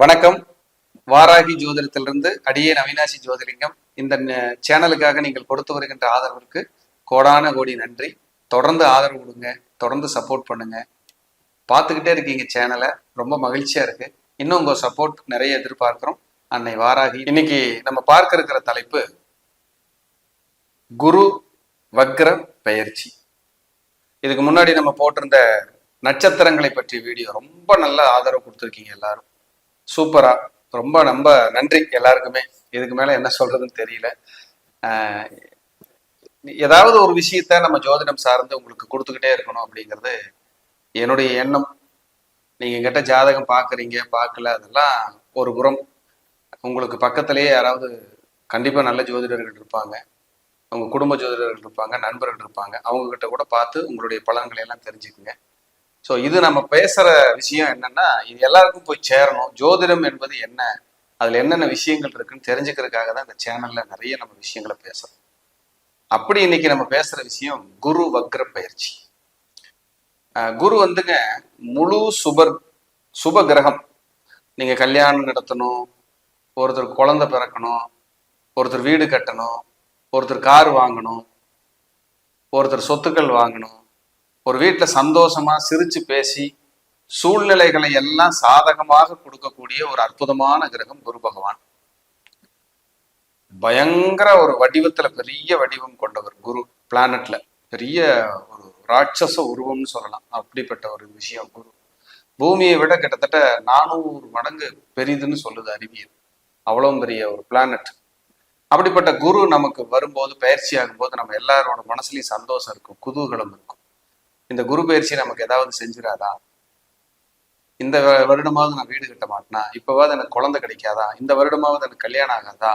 வணக்கம். வாராகி ஜோதிடத்திலிருந்து அடியேன் அவினாசி ஜோதிலிங்கம். இந்த சேனலுக்காக நீங்கள் கொடுத்து வருகின்ற ஆதரவிற்கு கோடான கோடி நன்றி. தொடர்ந்து ஆதரவு கொடுங்க. தொடர்ந்து சப்போர்ட் பண்ணுங்க. பார்த்துக்கிட்டே இருக்கீங்க சேனலை. ரொம்ப மகிழ்ச்சியா இருக்கு. இன்னும் உங்க சப்போர்ட் நிறைய எதிர்பார்க்கிறோம். அன்னை வாராகி. இன்னைக்கு நம்ம பார்க்க இருக்கிற தலைப்பு குரு வக்ர பெயர்ச்சி. இதுக்கு முன்னாடி நம்ம போட்டிருந்த நட்சத்திரங்களை பற்றிய வீடியோ. ரொம்ப நல்ல ஆதரவு கொடுத்துருக்கீங்க எல்லாரும். சூப்பரா. ரொம்ப ரொம்ப நன்றி எல்லாருக்குமே. இதுக்கு மேல என்ன சொல்றதுன்னு தெரியல. ஏதாவது ஒரு விஷயத்த நம்ம ஜோதிடம் சார்ந்து உங்களுக்கு கொடுத்துக்கிட்டே இருக்கணும் அப்படிங்கிறது என்னுடைய எண்ணம். நீங்க என்கிட்ட ஜாதகம் பார்க்குறீங்க பார்க்கல அதெல்லாம் ஒரு புறம். உங்களுக்கு பக்கத்திலேயே யாராவது கண்டிப்பா நல்ல ஜோதிடர்கள் இருப்பாங்க. உங்க குடும்ப ஜோதிடர்கள் இருப்பாங்க நண்பர்கள் இருப்பாங்க. அவங்க கிட்ட கூட பார்த்து உங்களுடைய பலன்களை எல்லாம் தெரிஞ்சுக்குங்க. ஸோ இது நம்ம பேசுற விஷயம் என்னன்னா இது எல்லாருக்கும் போய் சேரணும். ஜோதிடம் என்பது என்ன? அதுல என்னென்ன விஷயங்கள் இருக்குன்னு தெரிஞ்சுக்கிறதுக்காக தான் இந்த சேனல்ல நிறைய நம்ம விஷயங்களை பேசுறோம். அப்படி இன்னைக்கு நம்ம பேசுற விஷயம் குரு வக்ர பயிற்சி. குரு வந்துங்க முழு சுபர் சுப கிரகம். நீங்க கல்யாணம் நடத்தணும் ஒருத்தர் குழந்தை பிறக்கணும் ஒருத்தர் வீடு கட்டணும் ஒருத்தர் கார் வாங்கணும் ஒருத்தர் சொத்துக்கள் வாங்கணும் ஒரு வீட்டில் சந்தோஷமா சிரிச்சு பேசி சூழ்நிலைகளை எல்லாம் சாதகமாக கொடுக்கக்கூடிய ஒரு அற்புதமான கிரகம் குரு பகவான். பயங்கர ஒரு வடிவத்துல பெரிய வடிவம் கொண்டவர் குரு பிளானட்ல பெரிய ஒரு ராட்சச உருவம்னு சொல்லலாம். அப்படிப்பட்ட ஒரு விஷயம் குரு. பூமியை விட கிட்டத்தட்ட நானூறு மடங்கு பெரிதுன்னு சொல்லுது அறிவியல். அவ்வளவு பெரிய ஒரு பிளானட் அப்படிப்பட்ட குரு நமக்கு வரும்போது பயிற்சி ஆகும்போது நம்ம எல்லாரோட மனசுலயும் சந்தோஷம் இருக்கும். குதூகலம் இருக்கும். இந்த குரு பயிற்சி நமக்கு ஏதாவது செஞ்சிடாதா இந்த வருடமாவது நான் வீடு கட்ட மாட்டேனா? இப்பவாவது எனக்கு குழந்தை கிடைக்காதா? இந்த வருடமாவது எனக்கு கல்யாணம் ஆகாதா?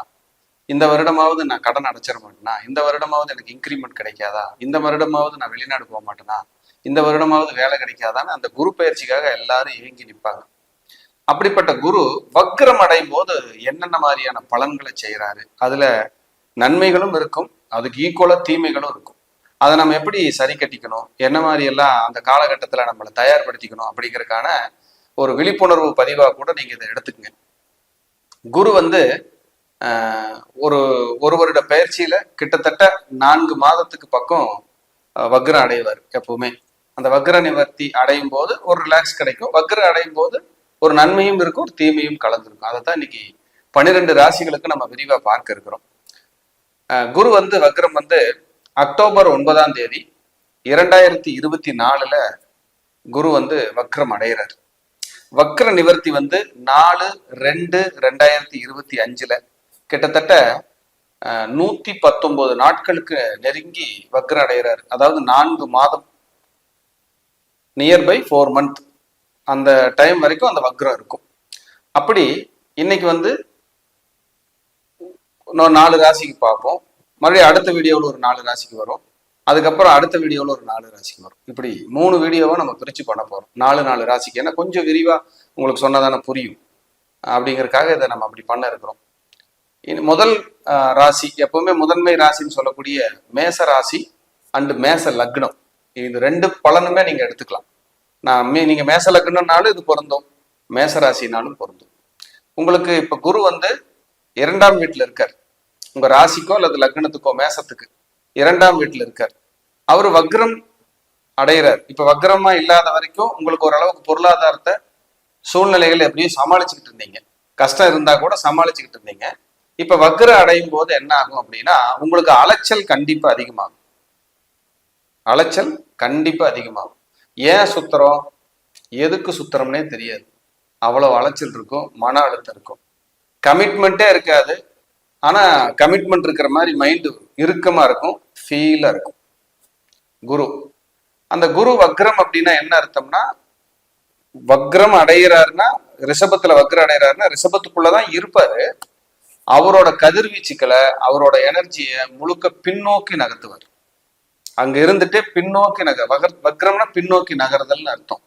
இந்த வருடமாவது நான் கடன் அடைச்சிட மாட்டேனா? இந்த வருடமாவது எனக்கு இன்க்ரிமெண்ட் கிடைக்காதா? இந்த வருடமாவது நான் வெளிநாடு போக மாட்டேனா? இந்த வருடமாவது வேலை கிடைக்காதான்னு அந்த குரு பயிற்சிக்காக எல்லாரும் இயங்கி நிற்பாங்க. அப்படிப்பட்ட குரு வக்ரம் அடையும் போது என்னென்ன மாதிரியான பலன்களை செய்யறாரு அதுல நன்மைகளும் இருக்கும் அதுக்கு ஈக்குவலா தீமைகளும் இருக்கும். அதை நம்ம எப்படி சரி கட்டிக்கணும்? என்ன மாதிரி எல்லாம் அந்த காலகட்டத்தில் நம்மளை தயார்படுத்திக்கணும் அப்படிங்கறதுக்கான ஒரு விழிப்புணர்வு பதிவாக கூட நீங்கள் இதை எடுத்துக்கங்க. குரு வந்து ஒரு ஒரு வருட பயிற்சியில் கிட்டத்தட்ட நான்கு மாதத்துக்கு பக்கம் வக்ரம் அடைவார் எப்பவுமே. அந்த வக்ர நிவர்த்தி அடையும் போது ஒரு ரிலாக்ஸ் கிடைக்கும். வக்ரம் அடையும் போது ஒரு நன்மையும் இருக்கும் ஒரு தீமையும் கலந்துருக்கும். அதை தான் இன்னைக்கு பன்னிரெண்டு ராசிகளுக்கு நம்ம விரிவாக பார்க்க இருக்கிறோம். குரு வந்து வக்ரம் வந்து அக்டோபர் ஒன்பதாம் தேதி இரண்டாயிரத்தி இருபத்தி நாலுல குரு வந்து வக்ரம் அடைகிறார் வக்ர நிவர்த்தி வந்து நாலு ரெண்டு ரெண்டாயிரத்தி இருபத்தி அஞ்சுல கிட்டத்தட்ட நூத்தி பத்தொன்பது நாட்களுக்கு நெருங்கி வக்ரம் அடைகிறார் அதாவது நான்கு மாதம் நியர்பை ஃபோர் மந்த் அந்த டைம் வரைக்கும் அந்த வக்ரம் இருக்கும். அப்படி இன்னைக்கு வந்து இன்னும் நாலு ராசிக்கு பார்ப்போம். மறுபடியும் அடுத்த வீடியோவில் ஒரு நாலு ராசிக்கு வரும். அதுக்கப்புறம் அடுத்த வீடியோவில் ஒரு நாலு ராசிக்கு வரும். இப்படி மூணு வீடியோவை நம்ம பிரித்து பண்ண போகிறோம் நாலு நாலு ராசிக்கு. ஏன்னா கொஞ்சம் விரிவாக உங்களுக்கு சொன்னதானே புரியும். அப்படிங்கறதுக்காக இதை நம்ம அப்படி பண்ண இருக்கிறோம். இனி முதல் ராசி எப்பவுமே முதன்மை ராசின்னு சொல்லக்கூடிய மேச ராசி அண்டு மேச லக்னம். இது ரெண்டு பலனுமே நீங்கள் எடுத்துக்கலாம். நான் மே- நீங்கள் மேச லக்னம்னாலும் இது பொருந்தும். மேச ராசினாலும் பொருந்தும். உங்களுக்கு இப்போ குரு வந்து இரண்டாம் வீட்டில் இருக்கார். உங்க ராசிக்கோ அல்லது லக்னத்துக்கோ மேசத்துக்கு இரண்டாம் வீட்டுல இருக்கார். அவர் வக்ரம் அடைகிறார் இப்ப வக்ரமா இல்லாத வரைக்கும் உங்களுக்கு ஓரளவுக்கு பொருளாதாரத்தை சூழ்நிலைகள் எப்படியும் சமாளிச்சுக்கிட்டு இருந்தீங்க. கஷ்டம் இருந்தா கூட சமாளிச்சுக்கிட்டு இருந்தீங்க. இப்ப வக்ர அடையும் போது என்ன ஆகும் அப்படின்னா உங்களுக்கு அலைச்சல் கண்டிப்பா அதிகமாகும். அலைச்சல் கண்டிப்பா அதிகமாகும். ஏன் சுத்துறோம்? எதுக்கு சுத்துறோம்னே தெரியாது. அவ்வளவு அலைச்சல் இருக்கும் மன அழுத்தம் இருக்கும். கமிட்மெண்ட்டே இருக்காது. ஆனா கமிட்மெண்ட் இருக்கிற மாதிரி மைண்டு இறுக்கமா இருக்கும் ஃபீலா இருக்கும். குரு. அந்த குரு வக்ரம் அப்படின்னா என்ன அர்த்தம்னா வக்ரம் அடைகிறாருன்னா ரிஷபத்துல வக்ரம் அடைகிறாருன்னா ரிஷபத்துக்குள்ளதான் இருப்பாரு. அவரோட கதிர்வீச்சுக்களை அவரோட எனர்ஜியை முழுக்க பின்னோக்கி நகர்த்துவார். அங்க இருந்துட்டே பின்னோக்கி நகர் வகர் வக்ரம்னா பின்னோக்கி நகர்தல்னு அர்த்தம்.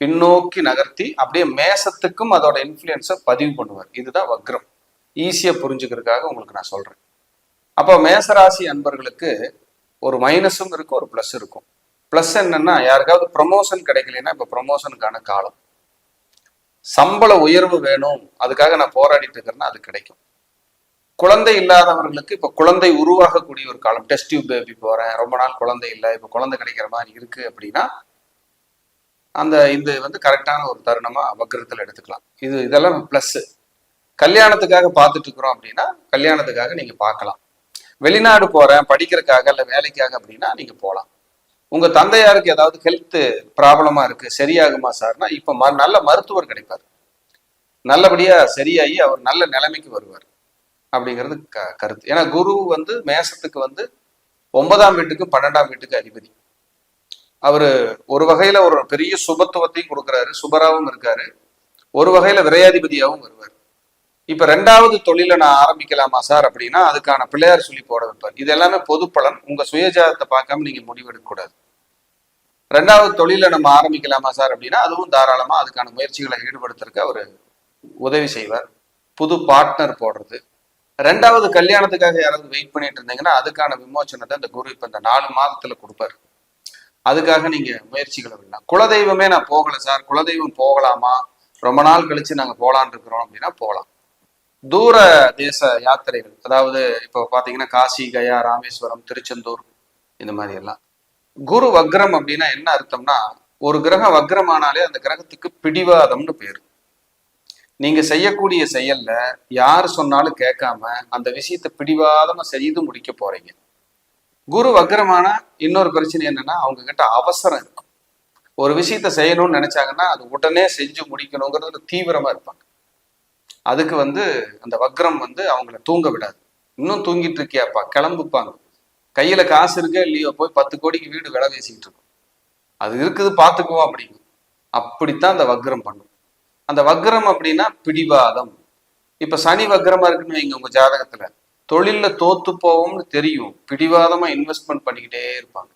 பின்னோக்கி நகர்த்தி அப்படியே மேசத்துக்கும் அதோட இன்ஃபுளுயன்ஸை பதிவு பண்ணுவார். இதுதான் வக்ரம். ஈஸியாக புரிஞ்சுக்கிறதுக்காக உங்களுக்கு நான் சொல்கிறேன் அப்போ மேசராசி அன்பர்களுக்கு ஒரு மைனஸும் இருக்கும் ஒரு ப்ளஸ் இருக்கும். ப்ளஸ் என்னன்னா யாருக்காவது ப்ரொமோஷன் கிடைக்கலனா இப்போ ப்ரொமோஷனுக்கான காலம். சம்பள உயர்வு வேணும் அதுக்காக நான் போராடிட்டு இருக்கிறேன்னா அது கிடைக்கும். குழந்தை இல்லாதவர்களுக்கு இப்போ குழந்தை உருவாகக்கூடிய ஒரு காலம். டெஸ்ட் டியூப் பேபி போகிறேன் ரொம்ப நாள் குழந்தை இல்லை இப்போ குழந்தை கிடைக்கிற மாதிரி இருக்குது அப்படின்னா அந்த இது வந்து கரெக்டான ஒரு தருணமாக வக்கிரத்தில் எடுத்துக்கலாம். இது இதெல்லாம் ப்ளஸ்ஸு கல்யாணத்துக்காக பார்த்துட்டு இருக்கிறோம் அப்படின்னா கல்யாணத்துக்காக நீங்க பார்க்கலாம். வெளிநாடு போறேன் படிக்கிறதுக்காக இல்ல வேலைக்காக அப்படின்னா நீங்க போகலாம் உங்க தந்தையாருக்கு ஏதாவது ஹெல்த் ப்ராப்ளமா இருக்கு சரியாகுமா சார்னா இப்ப ம- நல்ல மருத்துவர் கிடைப்பார். நல்லபடியா சரியாகி அவர் நல்ல நிலைமைக்கு வருவார். அப்படிங்கிறது க கருத்து. ஏன்னா குரு வந்து மேசத்துக்கு வந்து ஒன்பதாம் வீட்டுக்கு பன்னெண்டாம் வீட்டுக்கு அதிபதி. அவரு ஒரு வகையில ஒரு பெரிய சுபத்துவத்தையும் கொடுக்குறாரு சுபராவும் இருக்காரு. ஒரு வகையில விரையாதிபதியாகவும் வருவார். இப்ப ரெண்டாவது தொழிலை நான் ஆரம்பிக்கலாமா சார் அப்படின்னா அதுக்கான பிள்ளையார் சொல்லி போட வைப்பார். இது எல்லாமே பொது பலன். உங்க சுயஜாதத்தை பார்க்காம நீங்க முடிவெடுக்க கூடாது. ரெண்டாவது தொழிலை நம்ம ஆரம்பிக்கலாமா சார் அப்படின்னா அதுவும் தாராளமா அதுக்கான முயற்சிகளை ஈடுபடுத்துறதுக்கு அவர் உதவி செய்வார். புது பார்ட்னர் போடுறது. ரெண்டாவது கல்யாணத்துக்காக யாராவது வெயிட் பண்ணிட்டு இருந்தீங்கன்னா அதுக்கான விமோச்சனத்தை இந்த குரு இப்ப இந்த நாலு மாதத்துல கொடுப்பாரு. அதுக்காக நீங்க முயற்சிகளை விடலாம். குலதெய்வமே நான் போகல சார். குலதெய்வம் போகலாமா? ரொம்ப நாள் கழிச்சு நாங்க போகலான் இருக்கிறோம் அப்படின்னா போகலாம். தூர தேச யாத்திரைகள் அதாவது இப்போ பார்த்தீங்கன்னா காசி கயா ராமேஸ்வரம் திருச்செந்தூர் இந்த மாதிரி எல்லாம். குரு வக்ரம் அப்படின்னா என்ன அர்த்தம்னா ஒரு கிரகம் வக்ரமானாலே அந்த கிரகத்துக்கு பிடிவாதம்னு பேர். நீங்க செய்யக்கூடிய செயல்ல யார் சொன்னாலும் கேட்காம அந்த விஷயத்தை பிடிவாதமா செய்து முடிக்க போறீங்க. குரு வக்ரமானா இன்னொரு பிரச்சனை என்னன்னா அவங்க கிட்ட அவசரம் இருக்கும். ஒரு விஷயத்த செய்யணும்னு நினைச்சாங்கன்னா அது உடனே செஞ்சு முடிக்கணுங்கிறது தீவிரமா இருப்பாங்க. அதுக்கு வந்து அந்த வக்ரம் வந்து அவங்கள தூங்க விடாது. இன்னும் தூங்கிட்டு இருக்கியாப்பா? கிளம்புப்பாங்க கையில காசு இருக்கே இல்லையோ போய் பத்து கோடிக்கு வீடு விலை பேசிக்கிட்டு இருக்கும். அது இருக்குது பார்த்துக்குவோம் அப்படிங்க. அப்படித்தான் அந்த வக்ரம் பண்ணும். அந்த வக்ரம் அப்படின்னா பிடிவாதம். இப்ப சனி வக்ரமா இருக்குன்னு வைங்க உங்க ஜாதகத்துல. தொழில்ல தோத்து போவோம்னு தெரியும். பிடிவாதமா இன்வெஸ்ட்மெண்ட் பண்ணிக்கிட்டே இருப்பாங்க.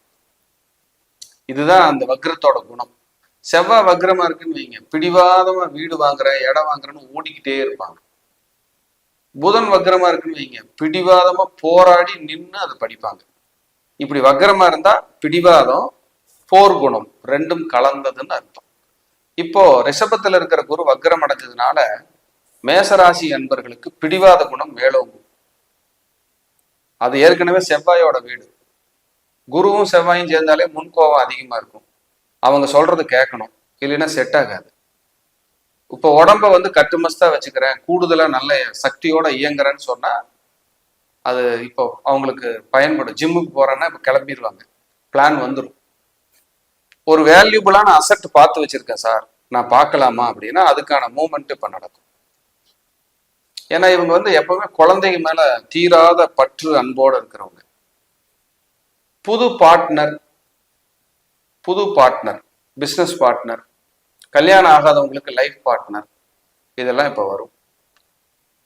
இதுதான் அந்த வக்ரத்தோட குணம். செவ்வாய் வக்ரமா இருக்குன்னு வைங்க. பிடிவாதமா வீடு வாங்குறேன் இடம் வாங்குறேன்னு ஓடிக்கிட்டே இருப்பாங்க. புதன் வக்ரமா இருக்குன்னு வைங்க. பிடிவாதமா போராடி நின்று அதை படிப்பாங்க. இப்படி வக்ரமா இருந்தா பிடிவாதம் போர் குணம் ரெண்டும் கலந்ததுன்னு அர்த்தம். இப்போ ரிஷபத்துல இருக்கிற குரு வக்ரம் அடைஞ்சதுனால மேசராசி அன்பர்களுக்கு பிடிவாத குணம் மேலோங்கும். அது ஏற்கனவே செவ்வாயோட வீடு. குருவும் செவ்வாயும் சேர்ந்தாலே முன்கோவம் அதிகமா இருக்கும். அவங்க சொல்றது கேட்கணும். இல்லைன்னா செட் ஆகாது. இப்போ உடம்ப வந்து கட்டுமஸ்தா வச்சுக்கிறேன் கூடுதலா நல்ல சக்தியோட இயங்குறேன்னு சொன்னா அது இப்போ அவங்களுக்கு பயன்படும். ஜிம்முக்கு போறேன்னா இப்போ கிளம்பிடுவாங்க பிளான் வந்துடும் ஒரு வேல்யூபிளான அசட் பார்த்து வச்சிருக்கேன் சார். நான் பார்க்கலாமா அப்படின்னா அதுக்கான மூமெண்ட் இப்ப நடக்கும். ஏன்னா இவங்க வந்து எப்பவுமே குழந்தைங்க மேல தீராத பற்று அன்போட இருக்கிறவங்க. புது பார்ட்னர் புது பார்ட்னர் பிஸ்னஸ் பார்ட்னர் கல்யாணம் ஆகாதவங்களுக்கு லைஃப் பார்ட்னர் இதெல்லாம் இப்ப வரும்.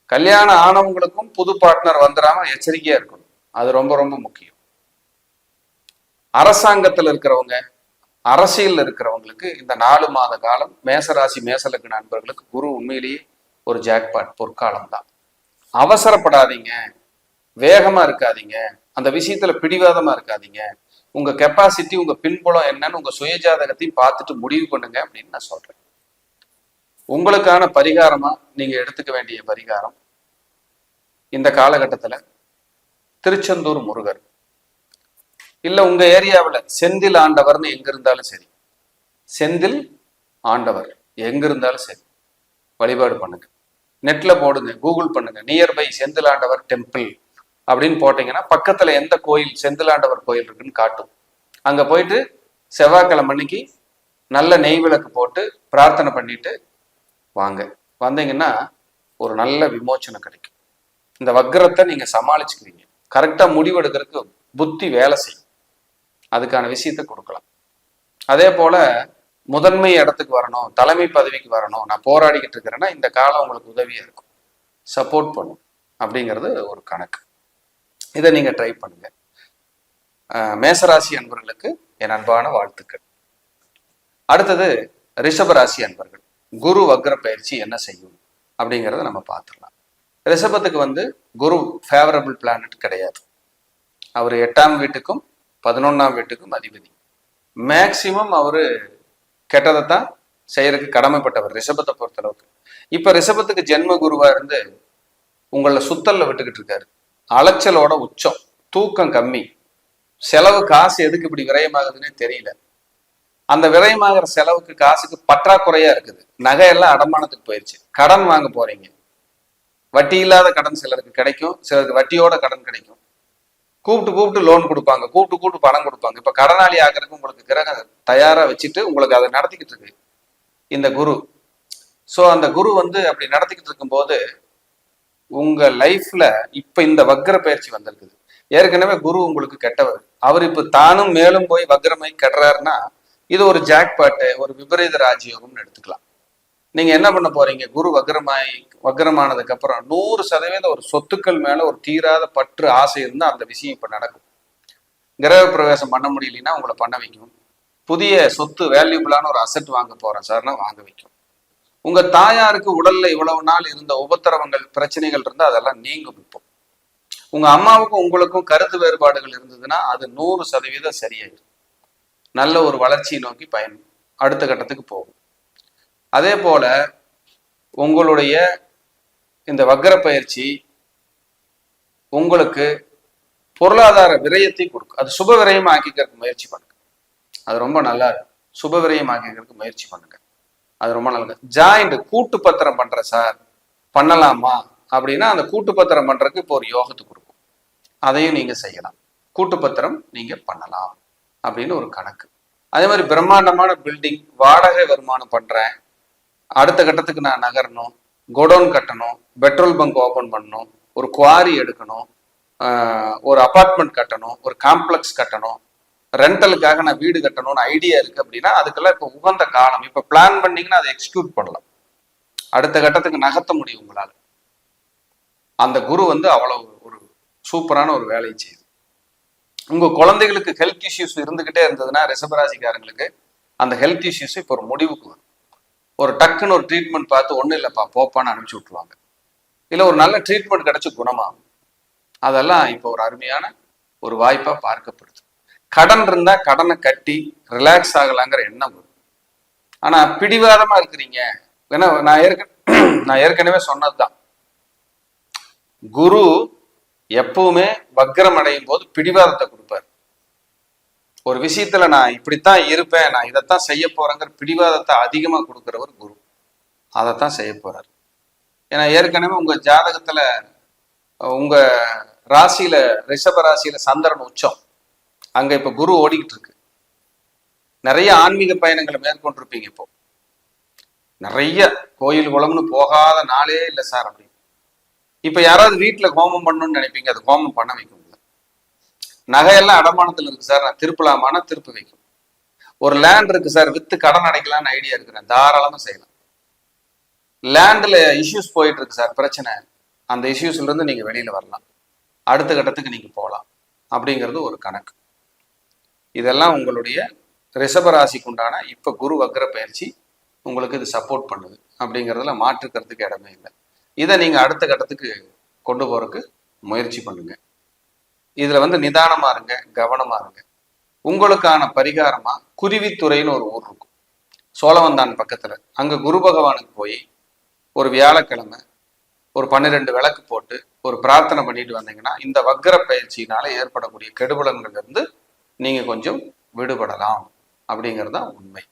கல்யாணம் ஆனவங்களுக்கும் புது பார்ட்னர் வந்துடாம எச்சரிக்கையா இருக்கணும். அது ரொம்ப ரொம்ப முக்கியம். அரசாங்கத்துல இருக்கிறவங்க அரசியல்ல இருக்கிறவங்களுக்கு இந்த நாலு மாத காலம் மேசராசி மேசலுக்கு நண்பர்களுக்கு குரு உண்மையிலேயே ஒரு ஜாக்பாட் பொற்காலம் தான். அவசரப்படாதீங்க. வேகமா இருக்காதீங்க. அந்த விஷயத்துல பிடிவாதமா இருக்காதீங்க. உங்க கெப்பாசிட்டி உங்க பின்புலம் என்னன்னு உங்க சுயஜாதகத்தையும் பார்த்துட்டு முடிவு பண்ணுங்க அப்படின்னு நான் சொல்றேன். உங்களுக்கான பரிகாரமா நீங்க எடுத்துக்க வேண்டிய பரிகாரம் இந்த காலகட்டத்துல திருச்செந்தூர் முருகர். இல்ல உங்க ஏரியாவில் செந்தில் ஆண்டவர்னு எங்க இருந்தாலும் சரி. செந்தில் ஆண்டவர் எங்க இருந்தாலும் சரி. வழிபாடு பண்ணுங்க. நெட்ல போடுங்க கூகுள் பண்ணுங்க. நியர்பை செந்தில் ஆண்டவர் டெம்பிள் அப்படின்னு போட்டீங்கன்னா பக்கத்துல எந்த கோயில் செந்திலாண்டவர் கோயில் இருக்குன்னு காட்டும். அங்க போயிட்டு செவ்வாய்க்கிழமை அன்னைக்கு நல்ல நெய் விளக்கு போட்டு பிரார்த்தனை பண்ணிட்டு வாங்க. வந்தீங்கன்னா ஒரு நல்ல விமோச்சனம் கிடைக்கும். இந்த வக்ரத்தை நீங்க சமாளிச்சுக்குவீங்க. கரெக்டா முடிவெடுக்கிறதுக்கு புத்தி வேலை செய்யும். அதுக்கான விஷயத்தை கொடுக்கலாம். அதே போல முதன்மை இடத்துக்கு வரணும் தலைமை பதவிக்கு வரணும் நான் போராடிக்கிட்டு இருக்கிறேன்னா இந்த காலம் உங்களுக்கு உதவியா இருக்கும். சப்போர்ட் பண்ணும். அப்படிங்கிறது ஒரு கணக்கு. இதை நீங்க ட்ரை பண்ணுங்க. மேசராசி அன்பர்களுக்கு என் அன்பான வாழ்த்துக்கள். அடுத்தது ரிஷபராசி அன்பர்கள். குரு வக்ர பயிற்சி என்ன செய்யும் அப்படிங்கிறத நம்ம பார்த்துடலாம். ரிஷபத்துக்கு வந்து குரு ஃபேவரபிள் பிளானட் கிடையாது. அவர் எட்டாம் வீட்டுக்கும் பதினொன்னாம் வீட்டுக்கும் அதிபதி. மேக்சிமம் அவர் கெட்டதை தான் செய்யறதுக்கு கடமைப்பட்டவர் ரிஷபத்தை பொறுத்தளவுக்கு. இப்போ ரிஷபத்துக்கு ஜென்ம குருவாக இருந்து உங்களை சுத்தல்ல விட்டுக்கிட்டு இருக்காரு. அலைச்சலோட உச்சம் தூக்கம் கம்மி. செலவு காசு எதுக்கு இப்படி விரயமாகுதுன்னே தெரியல. அந்த விரயமாகிற செலவுக்கு காசுக்கு பற்றாக்குறையா இருக்குது. நகையெல்லாம் அடமானத்துக்கு போயிடுச்சு கடன் வாங்க போறீங்க. வட்டி இல்லாத கடன் சிலருக்கு கிடைக்கும். சிலருக்கு வட்டியோட கடன் கிடைக்கும். கூப்பிட்டு கூப்பிட்டு லோன் கொடுப்பாங்க. கூப்பிட்டு கூப்பிட்டு பணம் கொடுப்பாங்க. இப்ப கடனாளி ஆகிறதுக்கு உங்களுக்கு கிரகம் தயாரா வச்சுட்டு உங்களுக்கு அதை நடத்திக்கிட்டு இருக்கு. இந்த குரு. ஸோ அந்த குரு வந்து அப்படி நடத்திக்கிட்டு இருக்கும்போது உங்க லைஃப்ல இப்ப இந்த வக்ர பயிற்சி வந்திருக்குது. ஏற்கனவே குரு உங்களுக்கு கெட்டவர். அவர் இப்ப தானும் மேலும் போய் வக்ரமை கெடுறாருன்னா இது ஒரு ஜாக்பாட்டு ஒரு விபரீத ராஜயோகம்னு எடுத்துக்கலாம். நீங்க என்ன பண்ண போறீங்க? குரு வக்ரமாய் வக்ரமானதுக்கு அப்புறம் நூறு சதவீதம் ஒரு சொத்துக்கள் மேல ஒரு தீராத பற்று ஆசை இருந்தா அந்த விஷயம் இப்ப நடக்கும். கிரக பிரவேசம் பண்ண முடியலன்னா உங்களை பண்ண வைக்கும் புதிய சொத்து வேல்யூபிளான ஒரு அசெட் வாங்க போறேன் சார்னா வாங்க வைக்கும் உங்க தாயாருக்கு உடல்ல இவ்வளவு நாள் இருந்த உபத்திரவங்கள் பிரச்சனைகள் இருந்தா அதெல்லாம் நீங்கும் இப்போ. உங்க அம்மாவுக்கும் உங்களுக்கும் கருத்து வேறுபாடுகள் இருந்ததுன்னா அது நூறு சதவீதம் சரியாயிடும். நல்ல ஒரு வளர்ச்சியை நோக்கி பயன் அடுத்த கட்டத்துக்கு போகும். அதே போல உங்களுடைய இந்த வக்கர பயிற்சி உங்களுக்கு பொருளாதார விரயத்தை கொடுக்கும். அது சுப விரயம் ஆக்கிக்கிறதுக்கு முயற்சி பண்ணுங்க. அது ரொம்ப நல்லா இருக்கும். சுப விரயம் ஆக்கிக்கிறதுக்கு முயற்சி பண்ணுங்க. அது ரொம்ப நல்லது. ஜாயிண்ட் கூட்டு பத்திரம் பண்ற சார் பண்ணலாமா? அப்படின்னா அந்த கூட்டு பத்திரம் பண்றதுக்கு இப்போ ஒரு யோகத்துக்கு கொடுக்கும் அதையும் நீங்க செய்யலாம். கூட்டு பத்திரம் நீங்க பண்ணலாம் அப்படின்னு ஒரு கணக்கு. அதே மாதிரி பிரம்மாண்டமான பில்டிங் வாடகை வருமானம் பண்றேன். அடுத்த கட்டத்துக்கு நான் நகரணும். கோடவுன் கட்டணும். பெட்ரோல் பங்க் ஓபன் பண்ணணும். ஒரு குவாரி எடுக்கணும். ஒரு அபார்ட்மெண்ட் கட்டணும். ஒரு காம்ப்ளெக்ஸ் கட்டணும். ரெண்டலுக்காக நான் வீடு கட்டணும்னு ஐடியா இருக்கு அப்படின்னா அதுக்கெல்லாம் இப்போ உகந்த காலம். இப்போ பிளான் பண்ணீங்கன்னா அதை எக்ஸிக்யூட் பண்ணலாம். அடுத்த கட்டத்துக்கு நகர்த்த முடியும் உங்களால். அந்த குரு வந்து அவ்வளவு ஒரு சூப்பரான ஒரு வேலையை செய்யுது உங்க குழந்தைகளுக்கு ஹெல்த் இஷ்யூஸ் இருந்துகிட்டே இருந்ததுன்னா ரிசபராசிக்காரங்களுக்கு அந்த ஹெல்த் இஷ்யூஸ் இப்போ ஒரு முடிவுக்கு வரும். ஒரு டக்குன்னு ஒரு ட்ரீட்மெண்ட் பார்த்து ஒன்றும் இல்லைப்பா போப்பான்னு அனுப்பிச்சு விட்டுருவாங்க. இல்லை ஒரு நல்ல ட்ரீட்மெண்ட் கிடைச்சி குணமாகும். அதெல்லாம் இப்போ ஒரு அருமையான ஒரு வாய்ப்பாக பார்க்கப்படுது. கடன் இருந்தா கடனை கட்டி ரிலாக்ஸ் ஆகலாங்கிற எண்ணம் வரும். ஆனா பிடிவாதமா இருக்கிறீங்க. ஏன்னா நான் ஏற்க நான் ஏற்கனவே சொன்னதுதான். குரு எப்பவுமே வக்ரம் அடையும் போது பிடிவாதத்தை கொடுப்பார். ஒரு விஷயத்துல நான் இப்படித்தான் இருப்பேன் நான் இதைத்தான் செய்ய போறேங்கிற பிடிவாதத்தை அதிகமா கொடுக்குறவர் குரு. அதைத்தான் செய்ய போறார். ஏன்னா ஏற்கனவே உங்க ஜாதகத்துல உங்க ராசியில ரிஷப ராசியில சந்திரன் உச்சம். அங்க இப்ப குரு ஓடிக்கிட்டு இருக்கு நிறைய ஆன்மீக பயணங்களை மேற்கொண்டிருப்பீங்க இப்போ. நிறைய கோயில் குளம்னு போகாத நாளே இல்லை சார் அப்படின்னு இப்ப யாராவது வீட்டுல கோமம் பண்ணணும்னு நினைப்பீங்க அது கோமம் பண்ண வைக்க முடியல நகையெல்லாம் அடமானத்துல இருக்கு சார் நான் திருப்பலாமான்னா திருப்பி வைக்கும். ஒரு லேண்ட் இருக்கு சார் வித்து கடன் அடைக்கலாம்னு ஐடியா இருக்கிறேன் தாராளமா செய்யலாம். லேண்ட்ல இஷ்யூஸ் போயிட்டு இருக்கு சார் பிரச்சனை. அந்த இஷ்யூஸ்ல இருந்து நீங்க வெளியில வரலாம். அடுத்த கட்டத்துக்கு நீங்க போகலாம். அப்படிங்கிறது ஒரு கணக்கு. இதெல்லாம் உங்களுடைய ரிஷபராசிக்கு உண்டான இப்போ குரு வக்ர பயிற்சி உங்களுக்கு இது சப்போர்ட் பண்ணுது. அப்படிங்கிறதுல மாற்றுக்கிறதுக்கு இடமே இல்லை. இதை நீங்கள் அடுத்த கட்டத்துக்கு கொண்டு போகிறதுக்கு முயற்சி பண்ணுங்க. இதில் வந்து நிதானமாக இருங்க கவனமாக இருங்க. உங்களுக்கான பரிகாரமாக குருவித்துறைன்னு ஒரு ஊர் இருக்கும். சோழவந்தான் பக்கத்தில். அங்கே குரு பகவானுக்கு போய் ஒரு வியாழக்கிழமை ஒரு பன்னிரெண்டு விளக்கு போட்டு ஒரு பிரார்த்தனை பண்ணிட்டு வந்தீங்கன்னா இந்த வக்ர பயிற்சியினால ஏற்படக்கூடிய கெடுபலன்கள் இருந்து நீங்கள் கொஞ்சம் விடுபடலாம் அப்படிங்கிறது தான் உண்மை.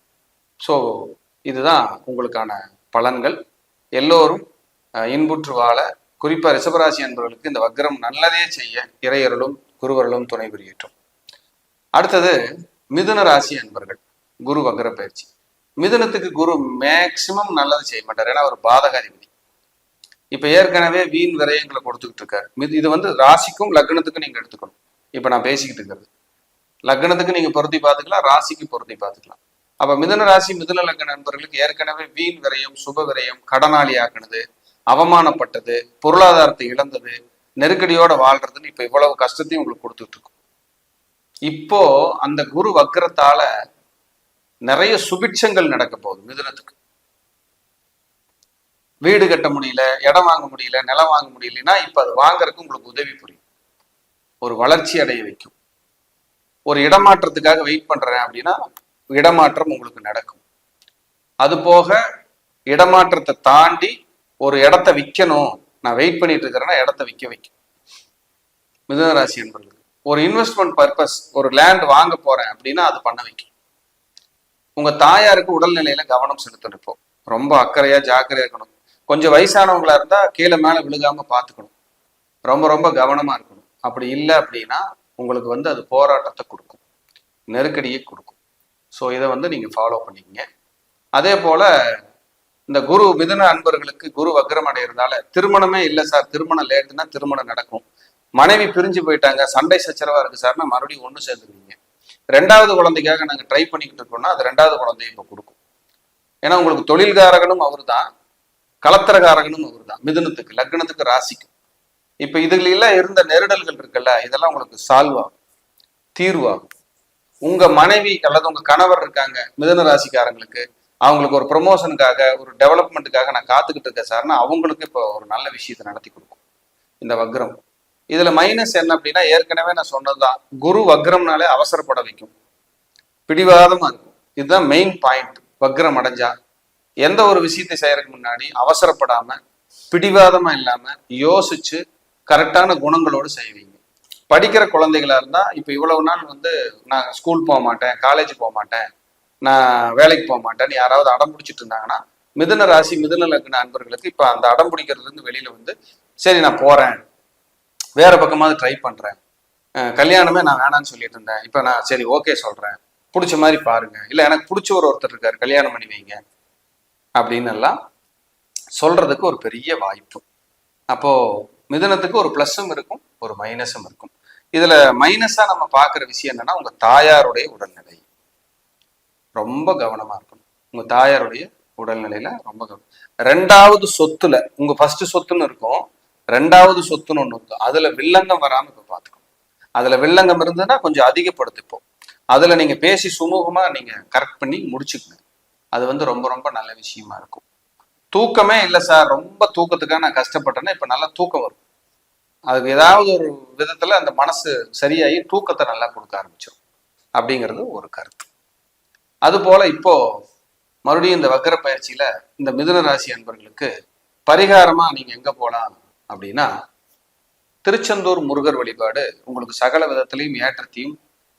ஸோ இதுதான் உங்களுக்கான பலன்கள். எல்லோரும் இன்புற்று வாழ குறிப்பாக ரிஷபராசி என்பவர்களுக்கு இந்த வக்ரம் நல்லதே செய்ய இறையருளும் குருவருளும் துணை புரியட்டும். அடுத்தது மிதுன ராசி என்பர்கள் குரு வக்ர பயிற்சி. மிதுனத்துக்கு குரு மேக்சிமம் நல்லது செய்ய மாட்டார். ஏன்னா அவர் பாதகாதிபதி. இப்போ ஏற்கனவே வீண் விரயங்களை கொடுத்துக்கிட்டு இருக்காரு. இது வந்து ராசிக்கும் லக்னத்துக்கும் நீங்கள் எடுத்துக்கணும். இப்போ நான் பேசிக்கிட்டு இருக்கிறது. லக்னத்துக்கு நீங்க பொருத்தி பார்த்துக்கலாம் ராசிக்கு பொருத்தி பார்த்துக்கலாம். அப்ப மிதுன ராசி மிதன லக்ன நண்பர்களுக்கு ஏற்கனவே வீண் விரயம் சுப விரயம் கடனாளி ஆக்குனது அவமானப்பட்டது பொருளாதாரத்தை இழந்தது நெருக்கடியோட வாழ்றதுன்னு இப்ப இவ்வளவு கஷ்டத்தையும் உங்களுக்கு கொடுத்துட்டு இருக்கும் இப்போ அந்த குரு வக்கரத்தால நிறைய சுபிட்சங்கள் நடக்க போகுது மிதுனத்துக்கு. வீடு கட்ட முடியல இடம் வாங்க முடியல நிலம் வாங்க முடியலன்னா இப்ப அது வாங்குறதுக்கு உங்களுக்கு உதவி புரியும். ஒரு வளர்ச்சி அடைய வைக்கும். ஒரு இடமாற்றத்துக்காக வெயிட் பண்றேன் அப்படின்னா இடமாற்றம் உங்களுக்கு நடக்கும். அது போக இடமாற்றத்தை தாண்டி ஒரு இடத்த விற்கணும் நான் வெயிட் பண்ணிட்டு இருக்கிறேன்னா இடத்த விற்க வைக்கும். மிதனராசி என்பது ஒரு இன்வெஸ்ட்மெண்ட் பர்பஸ் ஒரு லேண்ட் வாங்க போறேன் அப்படின்னா அது பண்ண வைக்கும். உங்க தாயாருக்கு உடல்நிலையில கவனம் செலுத்தணும் ரொம்ப அக்கறையா ஜாக்கிரதையா இருக்கணும். கொஞ்சம் வயசானவங்களா இருந்தா கீழே மேல விழுகாம பாத்துக்கணும் ரொம்ப ரொம்ப கவனமா இருக்கணும். அப்படி இல்லை அப்படின்னா உங்களுக்கு வந்து அது போராட்டத்தை கொடுக்கும். நெருக்கடியை கொடுக்கும். ஸோ இதை வந்து நீங்கள் ஃபாலோ பண்ணிக்கங்க. அதே போல் இந்த குரு மிதுன அன்பர்களுக்கு குரு வக்ரம் அடைகிறதுனால திருமணமே இல்லை சார். திருமணம் லேட்டுனா திருமணம் நடக்கும். மனைவி பிரிஞ்சு போயிட்டாங்க. சண்டை சச்சரவாக இருக்குது சார்னா மறுபடியும் ஒன்று சேர்ந்துருவீங்க ரெண்டாவது குழந்தைக்காக நாங்கள் ட்ரை பண்ணிக்கிட்டு இருக்கோம்னா அது ரெண்டாவது குழந்தைய இப்போ கொடுக்கும். ஏன்னா உங்களுக்கு தொழில்காரகனும் அவர் தான் கலத்திரகாரகனும் அவர் தான் மிதுனத்துக்கு லக்னத்துக்கு ராசிக்கு. இப்ப இதுல எல்லாம் இருந்த நெருடல்கள் இருக்குல்ல இதெல்லாம் உங்களுக்கு சால்வ் ஆகும் தீர்வாகும். உங்க மனைவி அல்லது உங்க கணவர் இருக்காங்க மிதன ராசிக்காரங்களுக்கு அவங்களுக்கு ஒரு ப்ரொமோஷனுக்காக ஒரு டெவலப்மெண்ட்டுக்காக நான் காத்துக்கிட்டு இருக்கேன் சார்னா அவங்களுக்கு இப்போ ஒரு நல்ல விஷயத்தை நடத்தி கொடுக்கும். இந்த வக்ரம். இதுல மைனஸ் என்ன அப்படின்னா ஏற்கனவே நான் சொன்னதுதான். குரு வக்ரம்னாலே அவசரப்பட வைக்கும். பிடிவாதமா இருக்கும். இதுதான் மெயின் பாயிண்ட் வக்ரம் அடைஞ்சா எந்த ஒரு விஷயத்தை செய்யறதுக்கு முன்னாடி அவசரப்படாம பிடிவாதமா இல்லாம யோசிச்சு கரெக்டான குணங்களோடு செய்வீங்க. படிக்கிற குழந்தைகளா இருந்தா இப்போ இவ்வளவு நாள் வந்து நான் ஸ்கூல் போக மாட்டேன் காலேஜ் போக மாட்டேன் நான் வேலைக்கு போக மாட்டேன்னு யாராவது அடம் பிடிச்சிட்டு இருந்தாங்கன்னா மிதுன ராசி மிதுன லக்ன அன்பர்களுக்கு இப்போ அந்த அடம் பிடிக்கிறதுலேருந்து வெளியில் வெளியில வந்து சரி நான் போறேன். வேற பக்கமாவது ட்ரை பண்றேன். கல்யாணமே நான் வேணான்னு சொல்லிட்டு இருந்தேன். இப்போ நான் சரி ஓகே சொல்றேன். பிடிச்ச மாதிரி பாருங்க. இல்லை எனக்கு பிடிச்ச ஒரு ஒருத்தர் இருக்காரு கல்யாணம் பண்ணி வைங்க. அப்படின்னு எல்லாம் சொல்றதுக்கு ஒரு பெரிய வாய்ப்பு. அப்போ மிதுனத்துக்கு ஒரு ப்ளஸ்ஸும் இருக்கும் ஒரு மைனஸும் இருக்கும். இதுல மைனஸா நம்ம பார்க்குற விஷயம் என்னன்னா உங்க தாயாருடைய உடல்நிலை. ரொம்ப கவனமா இருக்கணும். உங்க தாயாருடைய உடல்நிலையில ரொம்ப கவனம் ரெண்டாவது சொத்துல உங்க ஃபர்ஸ்ட் சொத்துன்னு இருக்கும் ரெண்டாவது சொத்துன்னு ஒண்ணு இருக்கும். அதுல வில்லங்கம் வராம இப்ப பாத்துக்கணும் அதுல வில்லங்கம் இருந்ததுன்னா கொஞ்சம் அதிகப்படுத்திப்போம். அதுல நீங்க பேசி சுமூகமா நீங்க கரெக்ட் பண்ணி முடிச்சுக்கணும். அது வந்து ரொம்ப ரொம்ப நல்ல விஷயமா இருக்கும். தூக்கமே இல்லை சார். ரொம்ப தூக்கத்துக்காக நான் கஷ்டப்பட்டேன்னா இப்போ நல்லா தூக்கம் வரும். அதுக்கு ஏதாவது ஒரு விதத்தில் அந்த மனசு சரியாகி தூக்கத்தை நல்லா கொடுக்க ஆரம்பிச்சிடும் அப்படிங்கிறது ஒரு கருத்து. அதுபோல் இப்போ மறுபடியும் இந்த வக்கர பயிற்சியில் இந்த மிதுன ராசி அன்பர்களுக்கு பரிகாரமாக நீங்கள் எங்கே போகலாம் அப்படின்னா திருச்செந்தூர் முருகர் வழிபாடு உங்களுக்கு சகல விதத்திலையும் ஏற்றத்தையும்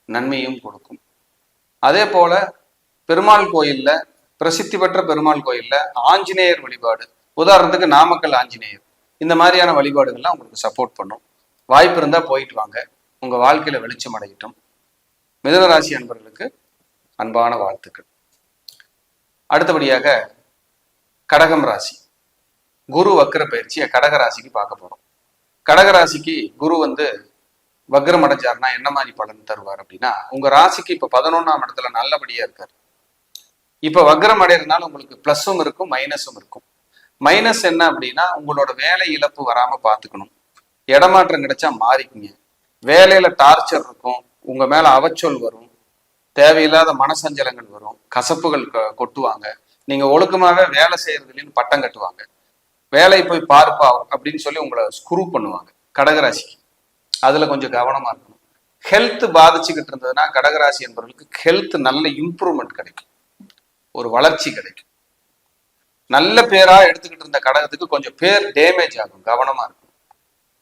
நன்மையும் கொடுக்கும். அதே போல் பெருமாள் கோயிலில் பிரசித்தி பெற்ற பெருமாள் கோயில்ல ஆஞ்சநேயர் வழிபாடு. உதாரணத்துக்கு நாமக்கல் ஆஞ்சநேயர். இந்த மாதிரியான வழிபாடுகள்லாம் உங்களுக்கு சப்போர்ட் பண்ணும். வாய்ப்பு இருந்தா போயிட்டு வாங்க. உங்க வாழ்க்கையில வெளிச்சம் அடையட்டும். மிதனராசி அன்பர்களுக்கு அன்பான வாழ்த்துக்கள். அடுத்தபடியாக கடகம் ராசி. குரு வக்கர பயிற்சியை கடக ராசிக்கு பார்க்க போறோம். கடக ராசிக்கு குரு வந்து வக்ரம் அடைஞ்சாருன்னா என்ன மாதிரி பலன் தருவார் அப்படின்னா உங்க ராசிக்கு இப்ப பதினொன்னாம் இடத்துல நல்லபடியா இருக்காரு. இப்போ வக்ரம் அடைறதுனால உங்களுக்கு ப்ளஸும் இருக்கும் மைனஸும் இருக்கும். மைனஸ் என்ன அப்படின்னா உங்களோட வேலை இழப்பு வராமல் பார்த்துக்கணும். இடமாற்றம் கிடைச்சா மாறிக்குங்க. வேலையில டார்ச்சர் இருக்கும் உங்க மேல அவச்சொல் வரும் தேவையில்லாத மனசஞ்சலங்கள் வரும் கசப்புகள் கொட்டுவாங்க. நீங்க ஒழுக்கமாகவே வேலை செய்யறதுலன்னு பட்டம் கட்டுவாங்க. வேலை போய் பார்ப்பா அப்படின்னு சொல்லி உங்களை ஸ்க்ரூ பண்ணுவாங்க கடகராசிக்கு. அதுல கொஞ்சம் கவனமா இருக்கணும். ஹெல்த் பாதிச்சுக்கிட்டு இருந்ததுன்னா கடகராசி என்பவர்களுக்கு ஹெல்த் நல்ல இம்ப்ரூவ்மெண்ட் கிடைக்கும். ஒரு வளர்ச்சி கிடைக்கும். நல்ல பேரா எடுத்துக்கிட்டு இருந்த கடகத்துக்கு கொஞ்சம் பேர் டேமேஜ் ஆகும் கவனமா இருக்கும்.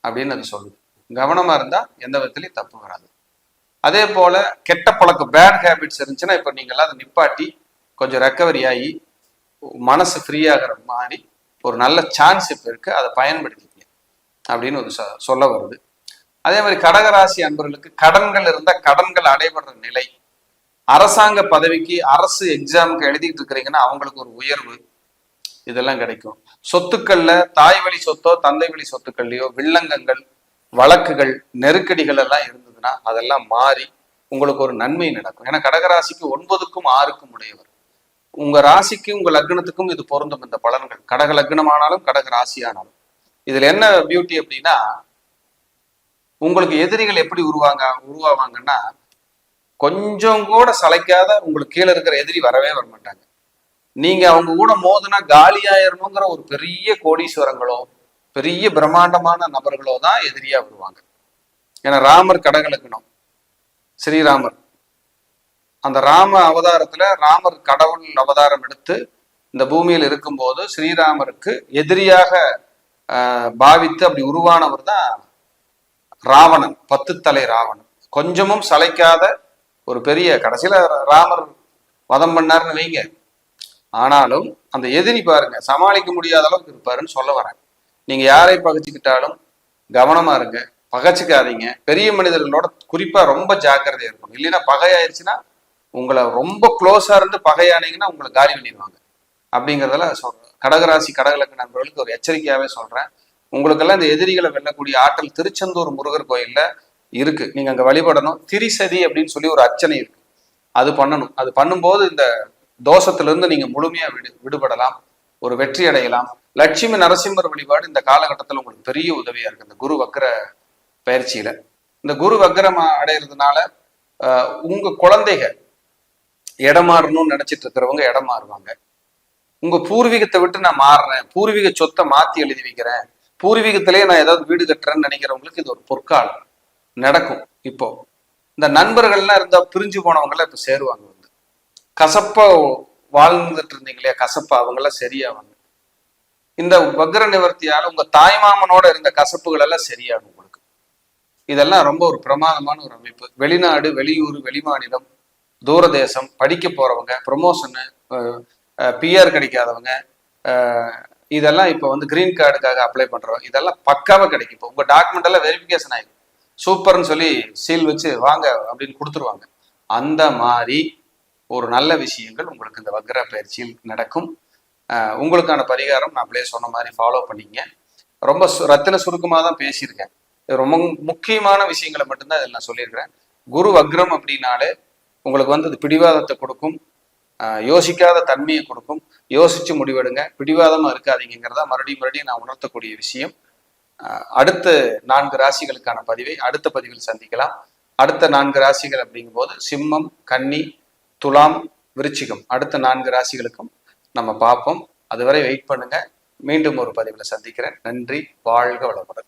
அப்படின்னு அது சொல்லுது. கவனமா இருந்தா எந்த விதத்துலயும் தப்பு வராது. அதே போல கெட்ட பழக்கம் பேட் ஹேபிட்ஸ் இருந்துச்சுன்னா இப்ப நீங்க எல்லாம் அதை நிப்பாட்டி கொஞ்சம் ரெக்கவரி ஆகி மனசு ஃப்ரீ ஆகிற மாதிரி ஒரு நல்ல சான்ஸ் இப்ப இருக்கு அதை பயன்படுத்திக்க அப்படின்னு ஒரு சொல்ல வருது. அதே மாதிரி கடகராசி அன்பர்களுக்கு கடன்கள் இருந்தா கடன்கள் அடைபடுற நிலை அரசாங்க பதவிக்கு அரசு எக்ஸாமுக்கு எழுதிட்டு இருக்கிறீங்கன்னா அவங்களுக்கு ஒரு உயர்வு. இதெல்லாம் கிடைக்கும். சொத்துக்கள்ல தாய் வழி சொத்தோ தந்தை வழி சொத்துக்கள்லையோ வில்லங்கங்கள் வழக்குகள் நெருக்கடிகள் எல்லாம் இருந்ததுன்னா அதெல்லாம் மாறி உங்களுக்கு ஒரு நன்மை நடக்கும். ஏன்னா கடகராசிக்கு ஒன்பதுக்கும் ஆறுக்கும் உடையவர். உங்க ராசிக்கும் உங்க லக்னத்துக்கும் இது பொருந்தும் இந்த பலன்கள். கடக லக்னமானாலும் கடக ராசியானாலும். இதுல என்ன பியூட்டி அப்படின்னா உங்களுக்கு எதிரிகள் எப்படி உருவாங்க உருவாவாங்கன்னா கொஞ்சம் கூட சளைக்காத உங்களுக்கு கீழே இருக்கிற எதிரி வரவே வர மாட்டாங்க நீங்க அவங்க கூட மோதுனா காலியாயிரணுங்கிற ஒரு பெரிய கோடீஸ்வரங்களோ பெரிய பிரம்மாண்டமான நபர்களோ தான் எதிரியா வருவாங்க. ஏன்னா ராமர் கடகலக்கணும் ஸ்ரீராமர். அந்த ராம அவதாரத்துல ராமர் கடவுள் அவதாரம் எடுத்து இந்த பூமியில் இருக்கும்போது ஸ்ரீராமருக்கு எதிரியாக பாவித்து அப்படி உருவானவர் தான் ராவணன் பத்து தலை ராவணன். கொஞ்சமும் சளைக்காத ஒரு பெரிய கடைசியில ராமர் வதம் பண்ணார்னு வைங்க. ஆனாலும் அந்த எதிரி பாருங்க சமாளிக்க முடியாத அளவுக்கு இருப்பாருன்னு சொல்ல வரேன். நீங்க யாரை பகைச்சிக்கிட்டாலும் கவனமா இருங்க பகைச்சிக்காதீங்க. பெரிய மனிதர்களோட குறிப்பா ரொம்ப ஜாக்கிரதையா இருக்கணும். இல்லைன்னா பகையாயிருச்சுன்னா உங்களை ரொம்ப க்ளோஸா இருந்து பகையானீங்கன்னா உங்களை காலி பண்ணிடுவாங்க. அப்படிங்கிறதுல சொல்றேன். கடகராசி கடகலக்கு நண்பர்களுக்கு ஒரு எச்சரிக்கையாவே சொல்றேன். உங்களுக்கெல்லாம் இந்த எதிரிகளை வெல்லக்கூடிய ஆற்றல் திருச்செந்தூர் முருகர் கோயில்ல இருக்கு. நீங்க அங்க வழிபடணும். திரிசதி அப்படின்னு சொல்லி ஒரு அர்ச்சனை இருக்கு. அது பண்ணணும். அது பண்ணும்போது இந்த தோஷத்திலிருந்து நீங்க முழுமையா விடு விடுபடலாம். ஒரு வெற்றி அடையலாம். லட்சுமி நரசிம்மர் வழிபாடு இந்த காலகட்டத்தில் உங்களுக்கு பெரிய உதவியா இருக்கு. இந்த குரு வக்கர பயிற்சியில. இந்த குரு வக்கரம் அடையிறதுனால உங்க குழந்தைக இடம் மாறணும்னு நினைச்சிட்டு இருக்கிறவங்க இடம் மாறுவாங்க. உங்க பூர்வீகத்தை விட்டு நான் மாறுறேன். பூர்வீக சொத்தை மாத்தி எழுதி வைக்கிறேன். பூர்வீகத்திலேயே நான் ஏதாவது வீடு கட்டுறேன்னு நினைக்கிறவங்களுக்கு இது ஒரு பொற்காலம். நடக்கும் இப்போ. இந்த நண்பர்கள்லாம் இருந்தா பிரிஞ்சு போனவங்கலாம் இப்ப சேருவாங்க வந்து. கசப்பா வாழ்ந்துட்டு இருந்தீங்க இல்லையா கசப்பா. அவங்கெல்லாம் சரியாவாங்க. இந்த வக்ர நிவர்த்தியால உங்க தாய்மாமனோட இருந்த கசப்புகள் எல்லாம் சரியாகும் உங்களுக்கு. இதெல்லாம் ரொம்ப ஒரு பிரமாதமான ஒரு அமைப்பு. வெளிநாடு வெளியூர் வெளிமாநிலம் தூரதேசம் படிக்க போறவங்க ப்ரொமோஷனு பிஆர் கிடைக்காதவங்க இதெல்லாம் இப்போ வந்து கிரீன் கார்டுக்காக அப்ளை பண்றவங்க இதெல்லாம் பக்காவாக கிடைக்கும் இப்போ. உங்க டாக்குமெண்ட் எல்லாம் வெரிஃபிகேஷன் ஆகிடும் சூப்பர்னு சொல்லி சீல் வச்சு வாங்க அப்படின்னு கொடுத்துருவாங்க. அந்த மாதிரி ஒரு நல்ல விஷயங்கள் உங்களுக்கு இந்த வக்ர பயிற்சியில் நடக்கும். உங்களுக்கான பரிகாரம் நான் அப்படியே சொன்ன மாதிரி ஃபாலோ பண்ணிங்க ரொம்ப சு- ரத்தின சுருக்கமாக தான் பேசியிருக்கேன். இது ரொம்ப முக்கியமான விஷயங்களை மட்டும்தான் இதில் நான் சொல்லியிருக்கிறேன். குரு வக்ரம் அப்படின்னாலே உங்களுக்கு வந்து அது பிடிவாதத்தை கொடுக்கும். யோசிக்காத தன்மையை கொடுக்கும். யோசிச்சு முடிவெடுங்க. பிடிவாதமாக இருக்காதீங்கிறதா மறுபடியும் மறுபடியும் நான் உணர்த்தக்கூடிய விஷயம். அடுத்த நான்கு ராசிகளுக்கான பதிவை அடுத்த பதிவில் சந்திக்கலாம். அடுத்த நான்கு ராசிகள் அப்படிங்கும்போது சிம்மம் கன்னி துலாம் விருச்சிகம். அடுத்த நான்கு ராசிகளுக்கும் நம்ம பார்ப்போம். அதுவரை வெயிட் பண்ணுங்க. மீண்டும் ஒரு பதிவில் சந்திக்கிறேன். நன்றி வாழ்க வளமுடன்.